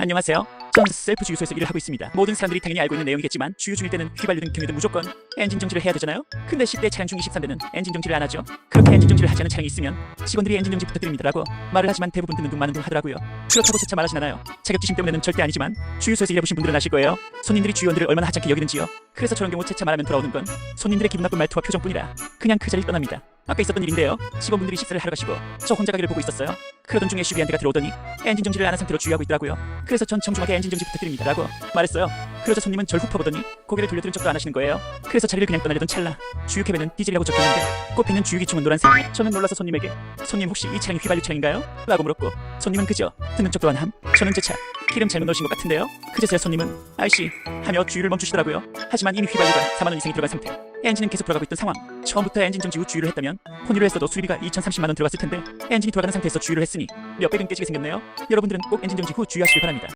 안녕하세요. 전 셀프 주유소에서 일을 하고 있습니다. 모든 사람들이 당연히 알고 있는 내용이겠지만 주유 중일 때는 휘발유든 경유든 무조건 엔진 정지를 해야 되잖아요. 근데 10대 차량 중 23대는 엔진 정지를 안 하죠. 그렇게 엔진 정지를 하지 않은 차량이 있으면 직원들이 엔진 정지 부탁드립니다라고 말을 하지만 대부분 듣는 둥 마는 둥 하더라고요. 그렇다고 재차 말하진 않아요. 자격지심 때문에는 절대 아니지만 주유소에서 일해보신 분들은 아실 거예요. 손님들이 주유원들을 얼마나 하찮게 여기는지요. 그래서 저런 경우 재차 말하면 돌아오는 건 손님들의 기분 나쁜 말투와 표정뿐이라 그냥 그 자리를 떠납니다. 아까 있었던 일인데요. 직원분들이 식사를 하러 가시고 저 혼자 가기를 보고 있었어요. 그러던 중에 슈비한테가 들어오더니 엔진 정지를 안 한 상태로 주유하고 있더라고요. 그래서 전 정중하게 엔진 정지 부탁드립니다라고 말했어요. 그러자 손님은 절훅 퍼보더니 고개를 돌려들은 척도 안 하시는 거예요. 그래서 자리를 그냥 떠나려던 찰나 주유캡에는 디젤이라고 적혀있는데 꼽히는 주유기총은 노란색. 저는 놀라서 손님에게 손님 혹시 이 차량이 휘발유 차량인가요? 라고 물었고 손님은 그저 듣는 척도 안 함. 저는 제 차 기름 잘못 넣으신 것 같은데요. 그제서야 손님은 아이씨 하며 주유를 멈추시더라고요. 하지만 이미 휘발유가 4만 원 이상이 들어간 상태. 엔진은 계속 돌아가고 있던 상황. 처음부터 엔진 정지 후 주유를 했다면 혼유를 했어도 수리비가 2,030만 원 들어갔을 텐데 엔진이 돌아가는 상태에서 주유를 했으니 몇백은 깨지게 생겼네요. 여러분들은 꼭 엔진 정지 후 주유하시길 바랍니다.